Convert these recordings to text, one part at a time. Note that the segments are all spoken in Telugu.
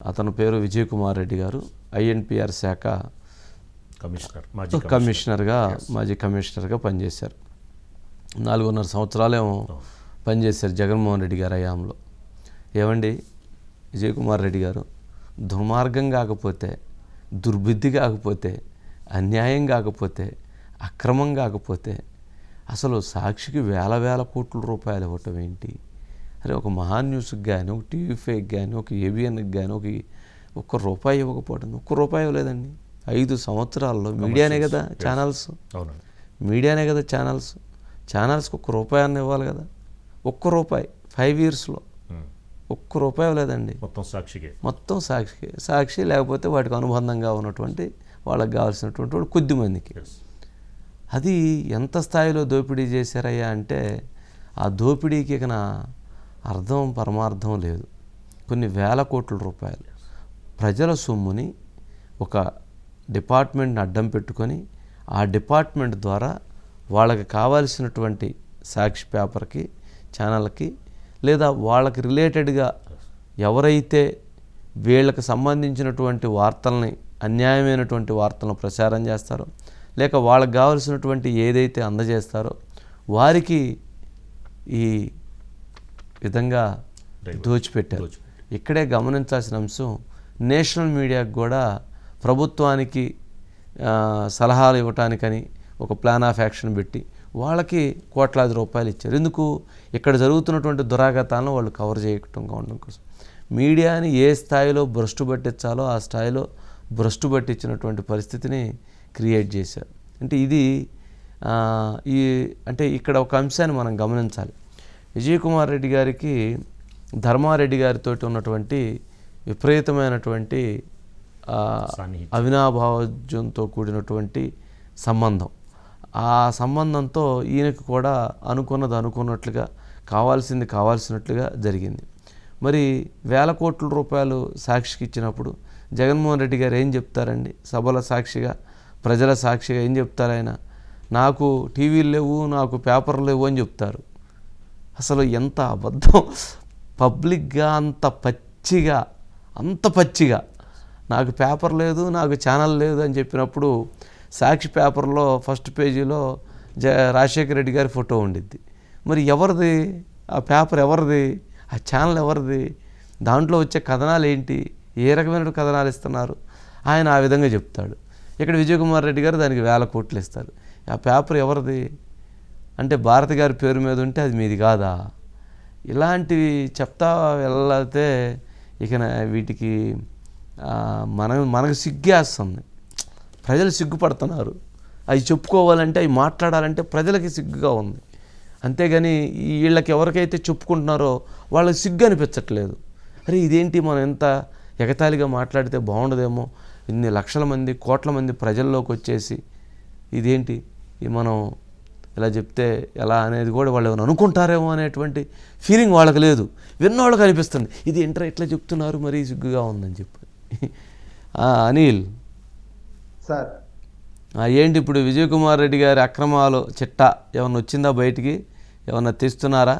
అతని పేరు విజయ్ కుమార్ రెడ్డి గారు ఐఎన్పిఆర్ శాఖ కమిషనర్ కమిషనర్గా మాజీ కమిషనర్గా పనిచేశారు. నాలుగున్నర సంవత్సరాలేమో పనిచేశారు జగన్మోహన్ రెడ్డి గారి హయాంలో. ఏమండి? విజయ్ కుమార్ రెడ్డి గారు దుర్మార్గం కాకపోతే దుర్బుద్ధి కాకపోతే అన్యాయం కాకపోతే అక్రమం కాకపోతే అసలు సాక్షికి వేల వేల కోట్ల రూపాయలు ఇవ్వటం ఏంటి? అరే ఒక మహా న్యూస్కి కానీ ఒక టీవీ ఫేక్ కానీ ఒక ఏబిఎన్కి కానీ ఒక ఒక్క రూపాయి ఇవ్వకపోవడం ఒక్క రూపాయి ఇవ్వలేదండి. ఐదు సంవత్సరాల్లో మీడియానే కదా ఛానల్స్. మీడియానే కదా ఛానల్స్. ఛానల్స్కి ఒక్క రూపాయి అన్న ఇవ్వాలి కదా. ఒక్క రూపాయి ఫైవ్ ఇయర్స్లో. ఒక్క రూపాయి ఇవ్వలేదండి. మొత్తం సాక్షికే. మొత్తం సాక్షి సాక్షి లేకపోతే వాటికి అనుబంధంగా ఉన్నటువంటి వాళ్ళకి కావాల్సినటువంటి వాళ్ళు కొద్ది మందికి. అది ఎంత స్థాయిలో దోపిడీ చేశారయ్యా అంటే ఆ దోపిడీకి ఇక నా అర్థం పరమార్థం లేదు. కొన్ని వేల కోట్ల రూపాయలు. ప్రజల సొమ్ముని ఒక డిపార్ట్మెంట్ని అడ్డం పెట్టుకొని ఆ డిపార్ట్మెంట్ ద్వారా వాళ్ళకి కావాల్సినటువంటి సాక్షి పేపర్కి ఛానల్కి లేదా వాళ్ళకి రిలేటెడ్గా ఎవరైతే వీళ్ళకి సంబంధించినటువంటి వార్తల్ని అన్యాయమైనటువంటి వార్తలను ప్రచారం చేస్తారో లేక వాళ్ళకి కావలసినటువంటి ఏదైతే అందజేస్తారో వారికి ఈ విధంగా దోచిపెట్టారు. ఇక్కడే గమనించాల్సిన అంశం నేషనల్ మీడియాకు కూడా ప్రభుత్వానికి సలహాలు ఇవ్వటానికని ఒక ప్లాన్ ఆఫ్ యాక్షన్ పెట్టి వాళ్ళకి కోట్లాది రూపాయలు ఇచ్చారు. ఎందుకు? ఇక్కడ జరుగుతున్నటువంటి దురాగతాలను వాళ్ళు కవర్ చేయటంగా ఉండడం కోసం. మీడియాని ఏ స్థాయిలో భ్రష్టు పట్టించాలో ఆ స్థాయిలో భ్రష్టు పట్టించినటువంటి పరిస్థితిని క్రియేట్ చేశారు. అంటే ఇది ఈ అంటే ఇక్కడ ఒక అంశాన్ని మనం గమనించాలి. విజయ్ కుమార్ రెడ్డి గారికి ధర్మారెడ్డి గారితో ఉన్నటువంటి విపరీతమైనటువంటి. అవినాభావజ్యంతో కూడినటువంటి సంబంధం. ఆ సంబంధంతో ఈయనకు కూడా అనుకున్నది అనుకున్నట్లుగా కావాల్సింది కావాల్సినట్లుగా జరిగింది. మరి వేల కోట్ల రూపాయలు సాక్షికి ఇచ్చినప్పుడు జగన్మోహన్ రెడ్డి గారు ఏం చెప్తారండి? సభల సాక్షిగా ప్రజల సాక్షిగా ఏం చెప్తారు ఆయన? నాకు టీవీలు లేవు నాకు పేపర్లు లేవు అని చెప్తారు. అసలు ఎంత అబద్ధం. పబ్లిక్గా అంత పచ్చిగా అంత పచ్చిగా. నాకు పేపర్ లేదు నాకు ఛానల్ లేదు అని చెప్పినప్పుడు సాక్షి పేపర్లో ఫస్ట్ పేజీలో జ రాజశేఖర రెడ్డి గారి ఫోటో ఉండిద్ది. మరి ఎవరిది? ఆ పేపర్ ఎవరిది? ఆ ఛానల్ ఎవరిది? దాంట్లో వచ్చే కథనాలు ఏంటి? ఏ రకమైన కథనాలు ఇస్తున్నారు? ఆయన ఆ విధంగా చెప్తాడు. ఇక్కడ విజయకుమార్ రెడ్డి గారు దానికి వేల కోట్లు ఇస్తారు. ఆ పేపర్ ఎవరిది? అంటే భారతి గారి పేరు మీద ఉంటే అది మీది కాదా? ఇలాంటివి చెప్తా వెళ్ళతే ఇక వీటికి మన మనకు సిగ్గేస్తుంది ప్రజలు సిగ్గుపడుతున్నారు. అవి చెప్పుకోవాలంటే అవి మాట్లాడాలంటే ప్రజలకి సిగ్గుగా ఉంది. అంతేగాని వీళ్ళకి ఎవరికైతే చెప్పుకుంటున్నారో వాళ్ళకి సిగ్గు అనిపించట్లేదు. అరే ఇదేంటి మనం ఎంత ఎగతాళిగా మాట్లాడితే బాగుండదేమో? ఇన్ని లక్షల మంది కోట్ల మంది ప్రజల్లోకి వచ్చేసి ఇదేంటి? మనం ఇలా చెప్తే ఎలా అనేది కూడా వాళ్ళు ఏమైనా అనుకుంటారేమో అనేటువంటి ఫీలింగ్ వాళ్ళకి లేదు. విన్నోళ్ళకి అనిపిస్తుంది ఇది ఏంట్రా ఇట్లా చెప్తున్నారు? మరీ సిగ్గుగా ఉందని చెప్పి. అనిల్. సార్. ఏంటి ఇప్పుడు విజయ్ కుమార్ రెడ్డి గారి అక్రమాలు చిట్టా ఏమన్నా వచ్చిందా బయటికి? ఏమన్నా తెస్తున్నారా?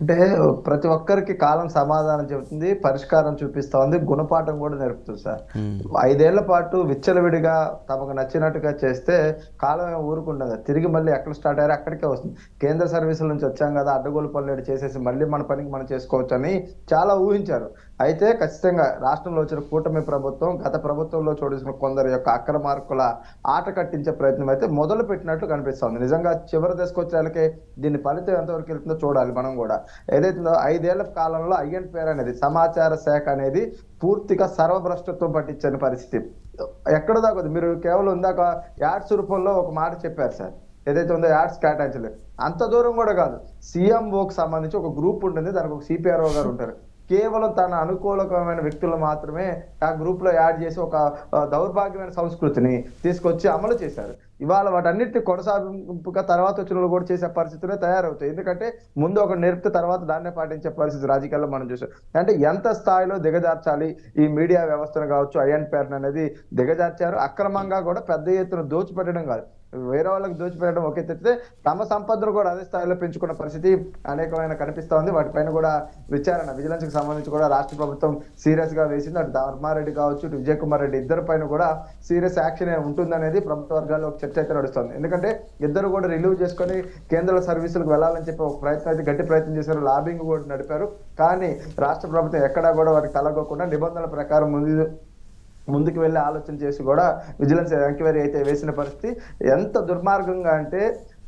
అంటే ప్రతి ఒక్కరికి కాలం సమాధానం చెబుతుంది పరిష్కారం చూపిస్తా ఉంది గుణపాఠం కూడా నేర్పుతుంది సార్. ఐదేళ్ళ పాటు విచ్చలవిడిగా తమకు నచ్చినట్టుగా చేస్తే కాలం ఊరుకుండదు. తిరిగి మళ్ళీ ఎక్కడ స్టార్ట్ అయ్యారో అక్కడికే వస్తుంది. కేంద్ర సర్వీసుల నుంచి వచ్చాం కదా అడ్డగోలు పనులు చేసేసి మళ్ళీ మన పనికి మనం చేసుకోవచ్చు అని చాలా ఊహించారు. అయితే ఖచ్చితంగా రాష్ట్రంలో వచ్చిన కూటమి ప్రభుత్వం గత ప్రభుత్వంలో చూడాల్సిన కొందరు యొక్క అక్రమార్కుల ఆట కట్టించే ప్రయత్నం అయితే మొదలు పెట్టినట్లు కనిపిస్తోంది. నిజంగా చివరి తీసుకొచ్చేళ్ళకి దీని ఫలితం ఎంతవరకు వెళ్తుందో చూడాలి మనం కూడా. ఏదైతుందో ఐదేళ్ళ కాలంలో ఐఎన్ పేరు అనేది సమాచార శాఖ అనేది పూర్తిగా సర్వభ్రష్టత్వం పట్టించని పరిస్థితి. ఎక్కడ దాకా మీరు కేవలం ఇందాక యాడ్స్ రూపంలో ఒక మాట చెప్పారు సార్. ఏదైతే ఉందో యాడ్స్ కేటాయించలేదు. అంత దూరం కూడా కాదు. సీఎంఓకి సంబంధించి ఒక గ్రూప్ ఉంటుంది. దానికి ఒక సిపిఆర్ఓ గారు ఉంటారు. కేవలం తన అనుకూలకరమైన వ్యక్తులు మాత్రమే ఆ గ్రూప్లో యాడ్ చేసి ఒక దౌర్భాగ్యమైన సంస్కృతిని తీసుకొచ్చి అమలు చేశారు. ఇవాళ వాటన్నిటిని కొనసాగింపుగా తర్వాత వచ్చిన వాళ్ళు కూడా చేసే పరిస్థితులే తయారవుతాయి. ఎందుకంటే ముందు ఒక నేర్పితే తర్వాత దాన్నే పాటించే పరిస్థితి రాజకీయాల్లో మనం చూసాం. అంటే ఎంత స్థాయిలో దిగజార్చాలి ఈ మీడియా వ్యవస్థను కావచ్చు ఐఎన్ పేరు అనేది దిగజార్చారు. అక్రమంగా కూడా పెద్ద ఎత్తున దోచిపెట్టడం కాదు. వేరే వాళ్ళకి దోచిపెట్టడం ఒకే తెచ్చితే తమ సంపదను కూడా అదే స్థాయిలో పెంచుకున్న పరిస్థితి అనేకమైన కనిపిస్తోంది. వాటిపైన కూడా విచారణ విజిలెన్స్కి సంబంధించి కూడా రాష్ట్ర ప్రభుత్వం సీరియస్గా వేసింది. అటు ధర్మారెడ్డి కావచ్చు ఇటు విజయ్ కుమార్ రెడ్డి ఇద్దరు పైన కూడా సీరియస్ యాక్షన్ ఉంటుందనేది ప్రభుత్వ వర్గాల్లో ఒక చర్చ అయితే నడుస్తుంది. ఎందుకంటే ఇద్దరు కూడా రిలీవ్ చేసుకొని కేంద్ర సర్వీసులకు వెళ్ళాలని చెప్పి ఒక ప్రయత్నం అయితే గట్టి ప్రయత్నం చేశారు. లాబింగ్ కూడా నడిపారు. కానీ రాష్ట్ర ప్రభుత్వం ఎక్కడా కూడా వారికి కలగకుండా నిబంధనల ప్రకారం ముందు ముందుకు వెళ్ళి ఆలోచన చేసి కూడా విజిలెన్స్ ఎంక్వైరీ అయితే వేసిన పరిస్థితి. ఎంత దుర్మార్గంగా అంటే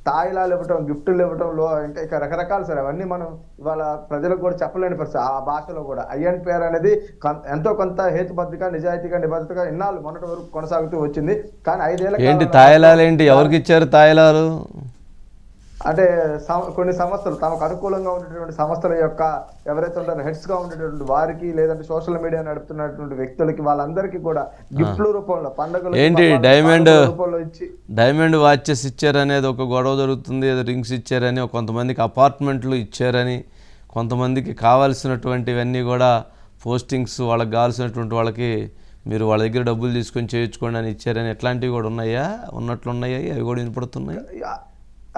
తాయిలాలు ఇవ్వటం గిఫ్టులు ఇవ్వటం లో ఇంకా ఇక రకరకాలు సార్ అవన్నీ మనం ఇవాళ ప్రజలకు కూడా చెప్పలేని పరిస్థితి. ఆ భాషలో కూడా ఐఎన్ పేరు అనేది ఎంతో కొంత హేతుబద్ధగా నిజాయితీగా నిబద్ధతగా ఇన్నాళ్ళు మొన్నటి వరకు కొనసాగుతూ వచ్చింది. కానీ ఐదేళ్ళ ఏంటి తాయిలాలు ఏంటి ఎవరికి ఇచ్చారు తాయిలాలు? అంటే కొన్ని సంస్థలు తమకు అనుకూలంగా ఉన్నటువంటి సంస్థల యొక్క ఎవరైతే ఉంటారో హెడ్స్గా ఉండేటువంటి వారికి లేదంటే సోషల్ మీడియా నడుపుతున్నటువంటి వ్యక్తులకి వాళ్ళందరికీ కూడా గిఫ్ట్ల రూపంలో పండుగలు ఏంటి డైమండ్ రూపంలో ఇచ్చి డైమండ్ వాచెస్ ఇచ్చారనేది ఒక గొడవ జరుగుతుంది ఏదో రింగ్స్ ఇచ్చారని కొంతమందికి అపార్ట్మెంట్లు ఇచ్చారని కొంతమందికి కావాల్సినటువంటివన్నీ కూడా పోస్టింగ్స్ వాళ్ళకి కావాల్సినటువంటి వాళ్ళకి మీరు వాళ్ళ దగ్గర డబ్బులు తీసుకొని చేయించుకోండి అని ఇచ్చారని ఎట్లాంటివి కూడా ఉన్నాయా? ఉన్నట్లు ఉన్నాయా అవి కూడా వినపడుతున్నాయి?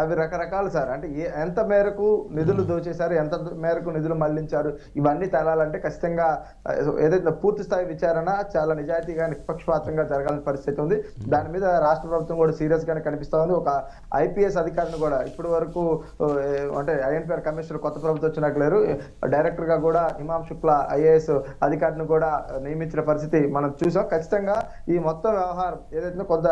అవి రకరకాలు సార్. అంటే ఏ ఎంత మేరకు నిధులు దోచేశారు ఎంత మేరకు నిధులు మళ్ళించారు ఇవన్నీ తేలాలంటే ఖచ్చితంగా ఏదైతే పూర్తి స్థాయి విచారణ చాలా నిజాయితీగా నిష్పక్షపాతంగా జరగాల్సిన పరిస్థితి ఉంది. దాని మీద రాష్ట్ర ప్రభుత్వం కూడా సీరియస్ గానే కనిపిస్తా ఉంది. ఒక ఐపీఎస్ అధికారిని కూడా ఇప్పటి వరకు అంటే ఐఎన్పిఆర్ కమిషనర్ కొత్త ప్రభుత్వం వచ్చినట్టు లేరు. డైరెక్టర్గా కూడా హిమాం శుక్లా ఐఏఎస్ అధికారిని కూడా నియమించిన పరిస్థితి మనం చూసాం. ఖచ్చితంగా ఈ మొత్తం వ్యవహారం ఏదైతే కొంత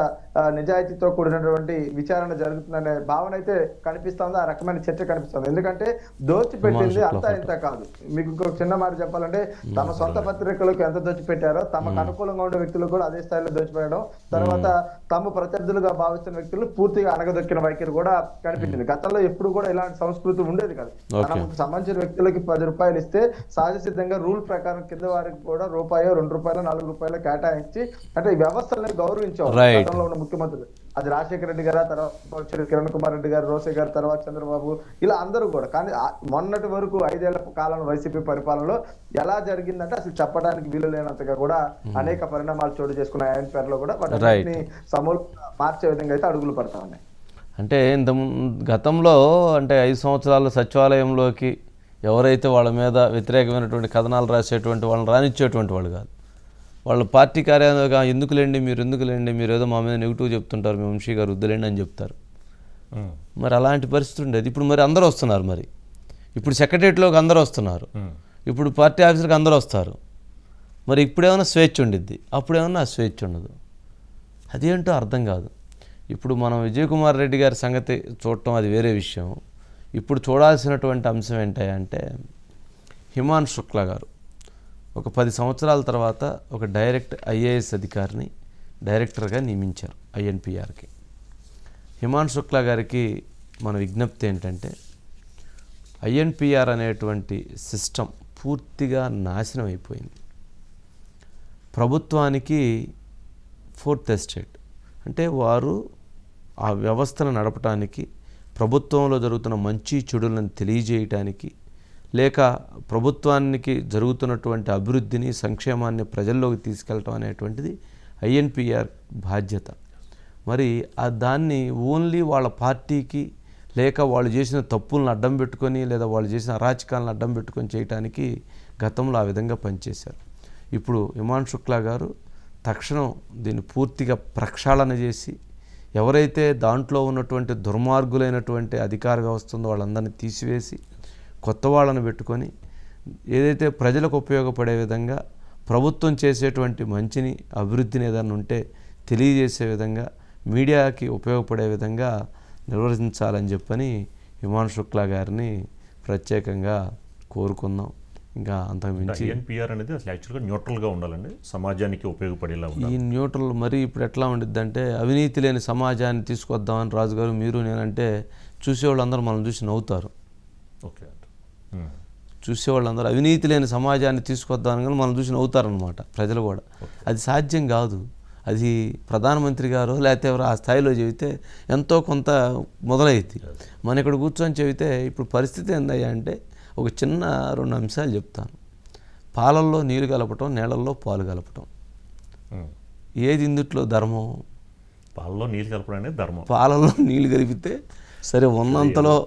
నిజాయితీతో కూడినటువంటి విచారణ జరుగుతుందనే భావన అయితే కనిపిస్తుందో ఆ రకమైన చర్చ కనిపిస్తుంది. ఎందుకంటే దోచిపెట్టింది అంతా ఇంత కాదు. మీకు ఇంకొక చిన్న మాట చెప్పాలంటే తమ సొంత పత్రికలకు ఎంత దోచిపెట్టారో తమకు అనుకూలంగా ఉండే వ్యక్తులు కూడా అదే స్థాయిలో దోచిపెట్టడం తర్వాత తమ ప్రత్యర్థులుగా భావిస్తున్న వ్యక్తులు పూర్తిగా అనగదొక్కిన వైఖరి కూడా కనిపించింది. గతంలో ఎప్పుడు కూడా ఇలాంటి సంస్కృతి ఉండేది కాదు. తనకు సంబంధించిన వ్యక్తులకి పది రూపాయలు ఇస్తే సహజ సిద్ధంగా రూల్ ప్రకారం కింద వారికి కూడా రూపాయో రెండు రూపాయలు నాలుగు రూపాయలు కేటాయించి అంటే వ్యవస్థల్ని Right. గతంలో ఉన్న ముఖ్యమంత్రులు. అది రాజశేఖర రెడ్డి గారు తర్వాత కిరణ్ కుమార్ రెడ్డి గారు రోసే గారు తర్వాత చంద్రబాబు ఇలా అందరూ కూడా. కానీ మొన్నటి వరకు ఐదేళ్ళ కాలం వైసీపీ పరిపాలనలో ఎలా జరిగిందంటే అసలు చెప్పడానికి వీలు లేనంతగా కూడా అనేక పరిణామాలు చోటు చేసుకున్న ఆయన పేరులో కూడా వాటిని సమూలంగా మార్చే విధంగా అయితే అడుగులు పడతా ఉన్నాయి. అంటే ఇంత గతంలో అంటే ఐదు సంవత్సరాలు సచివాలయంలోకి ఎవరైతే వాళ్ళ మీద వ్యతిరేకమైనటువంటి కథనాలు రాసేటువంటి వాళ్ళని రానిచ్చేటువంటి వాళ్ళు కాదు. వాళ్ళ పార్టీ కార్యాలయంగా ఎందుకులేండి మీరు ఎందుకులేండి మీరు ఏదో మా మీద నెగిటివ్ చెప్తుంటారు మీ వంశీ గారు వద్దులేండి అని చెప్తారు. మరి అలాంటి పరిస్థితి ఉండేది. ఇప్పుడు మరి అందరూ వస్తున్నారు మరి. ఇప్పుడు సెక్రటరియట్లోకి అందరూ వస్తున్నారు. ఇప్పుడు పార్టీ ఆఫీసర్కి అందరూ వస్తారు. మరి ఇప్పుడేమైనా స్వేచ్ఛ ఉండిద్ది. అప్పుడేమన్నా స్వేచ్ఛ ఉండదు. అదేంటో అర్థం కాదు. ఇప్పుడు మనం విజయ్ కుమార్ రెడ్డి గారి సంగతి చూడటం అది వేరే విషయం. ఇప్పుడు చూడాల్సినటువంటి అంశం ఏంటంటే హిమాన్ శుక్లా గారు. ఒక పది సంవత్సరాల తర్వాత ఒక డైరెక్ట్ ఐఏఎస్ అధికారిని డైరెక్టర్గా నియమించారు ఐఎన్పిఆర్కి. హిమాన్ శుక్లా గారికి మన విజ్ఞప్తి ఏంటంటే ఐఎన్పిఆర్ అనేటువంటి సిస్టమ్ పూర్తిగా నాశనం అయిపోయింది. ప్రభుత్వానికి ఫోర్త్ ఎస్టేట్. అంటే వారు ఆ వ్యవస్థను నడపటానికి ప్రభుత్వంలో జరుగుతున్న మంచి చెడులను తెలియజేయటానికి లేక ప్రభుత్వానికి జరుగుతున్నటువంటి అభివృద్ధిని సంక్షేమాన్ని ప్రజల్లోకి తీసుకెళ్ళటం అనేటువంటిది ఐఎన్పిఆర్ బాధ్యత. మరి ఆ దాన్ని ఓన్లీ వాళ్ళ పార్టీకి లేక వాళ్ళు చేసిన తప్పులను అడ్డం పెట్టుకొని లేదా వాళ్ళు చేసిన అరాచకాలను అడ్డం పెట్టుకొని చేయటానికి గతంలో ఆ విధంగా పనిచేశారు. ఇప్పుడు ఇమాన్ శుక్లా గారు తక్షణం దీన్ని పూర్తిగా ప్రక్షాళన చేసి ఎవరైతే దాంట్లో ఉన్నటువంటి దుర్మార్గులైనటువంటి అధికార వ్యవస్థ ఉందో వాళ్ళందరినీ తీసివేసి కొత్త వాళ్ళని పెట్టుకొని ఏదైతే ప్రజలకు ఉపయోగపడే విధంగా ప్రభుత్వం చేసేటువంటి మంచిని అభివృద్ధిని ఏదైనా ఉంటే తెలియజేసే విధంగా మీడియాకి ఉపయోగపడే విధంగా నిర్వహించాలని చెప్పని హిమాన్ శుక్లా గారిని ప్రత్యేకంగా కోరుకుందాం. ఇంకా అంతకుమించి ఐఎన్పిఆర్ అనేది అసలు యాక్చువల్గా న్యూట్రల్గా ఉండాలండి. సమాజానికి ఉపయోగపడేలా ఈ న్యూట్రల్ మరి ఇప్పుడు ఎట్లా ఉండిద్దంటే అవినీతి లేని సమాజాన్ని తీసుకొద్దామని రాజుగారు మీరు నేనంటే చూసేవాళ్ళందరూ మనం చూసి నవ్వుతారు. ఓకే. చూసేవాళ్ళందరూ అవినీతి లేని సమాజాన్ని తీసుకొద్దామని కానీ మనం చూసి నవ్వుతారనమాట ప్రజలు కూడా. అది సాధ్యం కాదు. అది ప్రధానమంత్రి గారు లేకపోతే ఎవరు ఆ స్థాయిలో చెబితే ఎంతో కొంత మొదలైద్ది. మన ఇక్కడ కూర్చొని చెబితే ఇప్పుడు పరిస్థితి ఏందయ్యా అంటే ఒక చిన్న రెండు అంశాలు చెప్తాను. పాలల్లో నీళ్ళు కలపటం నీళ్ళల్లో పాలు కలపటం. ఏది ఇందుట్లో ధర్మం? పాలలో నీళ్ళు కలపడం అనేది ధర్మం. పాలల్లో నీళ్ళు కలిపితే సరే ఉన్నంతలో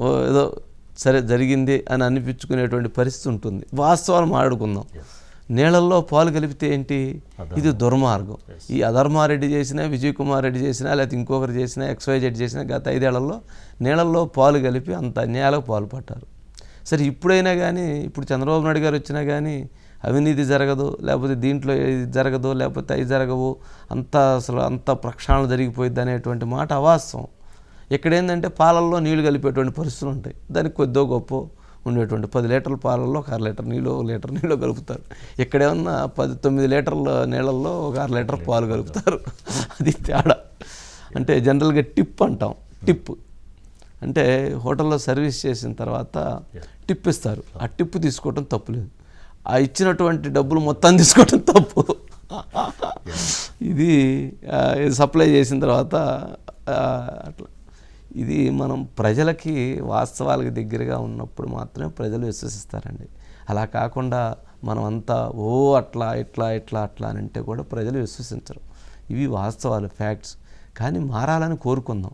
ఏదో సరే జరిగింది అని అనిపించుకునేటువంటి పరిస్థితి ఉంటుంది. వాస్తవాలు మాట్లాడుకుందాం. నీళ్ళల్లో పాలు కలిపితే ఏంటి? ఇది దుర్మార్గం. ఈ అధర్మారెడ్డి చేసినా విజయ్ కుమార్ రెడ్డి చేసినా లేకపోతే ఇంకొకరు చేసినా ఎక్స్వైజెడ్ చేసినా గత ఐదేళ్ళలో నీళ్ళల్లో పాలు కలిపి అంత అన్యాయాలకు పాలు పట్టారు. సరే ఇప్పుడైనా కానీ ఇప్పుడు చంద్రబాబు నాయుడు గారు వచ్చినా కానీ అవినీతి జరగదు లేకపోతే దీంట్లో ఇది జరగదు లేకపోతే అవి జరగవు అంత అసలు అంత ప్రక్షాళన జరిగిపోయింది అనేటువంటి మాట అవాస్తవం. ఇక్కడ ఏంటంటే పాలల్లో నీళ్ళు కలిపేటువంటి పరిస్థితులు ఉంటాయి. దానికి కొద్దో గొప్ప ఉండేటువంటి పది లీటర్ల పాలల్లో ఒక అర లీటర్ నీళ్ళు ఒక లీటర్ నీళ్ళు కలుపుతారు. ఇక్కడేమన్నా పది తొమ్మిది లీటర్ల నీళ్ళల్లో ఒక అర లీటర్ పాలు కలుపుతారు. అది తేడా. అంటే జనరల్గా టిప్ అంటాం. టిప్. అంటే హోటల్లో సర్వీస్ చేసిన తర్వాత టిప్ ఇస్తారు. ఆ టిప్ తీసుకోవటం తప్పులేదు ఆ ఇచ్చినటువంటి డబ్బులు మొత్తం తీసుకోవటం తప్పు. ఇది సప్లై చేసిన తర్వాత అట్లా. ఇది మనం ప్రజలకి వాస్తవాలకు దగ్గరగా ఉన్నప్పుడు మాత్రమే ప్రజలు విశ్వసిస్తారండి. అలా కాకుండా మనం అంతా ఓ అట్లా ఇట్లా ఇట్లా అట్లా అని అంటే కూడా ప్రజలు విశ్వసించరు. ఇవి వాస్తవాలు ఫ్యాక్ట్స్. కానీ మారాలని కోరుకుందాం.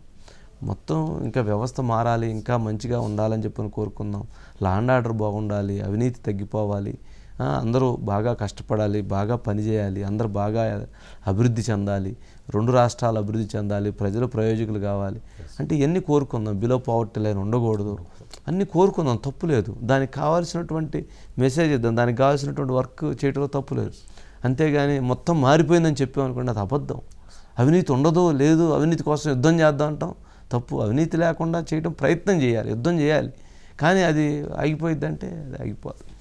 మొత్తం ఇంకా వ్యవస్థ మారాలి ఇంకా మంచిగా ఉండాలని చెప్పని కోరుకుందాం. లాండ్ ఆర్డర్ బాగుండాలి అవినీతి తగ్గిపోవాలి అందరూ బాగా కష్టపడాలి బాగా పనిచేయాలి అందరూ బాగా అభివృద్ధి చెందాలి రెండు రాష్ట్రాలు అభివృద్ధి చెందాలి ప్రజలు ప్రయోజకులు కావాలి అంటే ఇవన్నీ కోరుకుందాం? బిలో పావర్టీ లైన్ ఉండకూడదు. అన్నీ కోరుకుందాం తప్పు లేదు. దానికి కావాల్సినటువంటి మెసేజ్ ఇద్దాం దానికి కావాల్సినటువంటి వర్క్ చేయడంలో తప్పు లేదు. అంతేగాని మొత్తం మారిపోయిందని చెప్పామనుకోండి అది అబద్ధం. అవినీతి ఉండదు లేదు అవినీతి కోసం యుద్ధం చేద్దాం అంటాం. తప్పు. అవినీతి లేకుండా చేయడం ప్రయత్నం చేయాలి యుద్ధం చేయాలి. కానీ అది ఆగిపోయిద్దంటే అది ఆగిపోదు.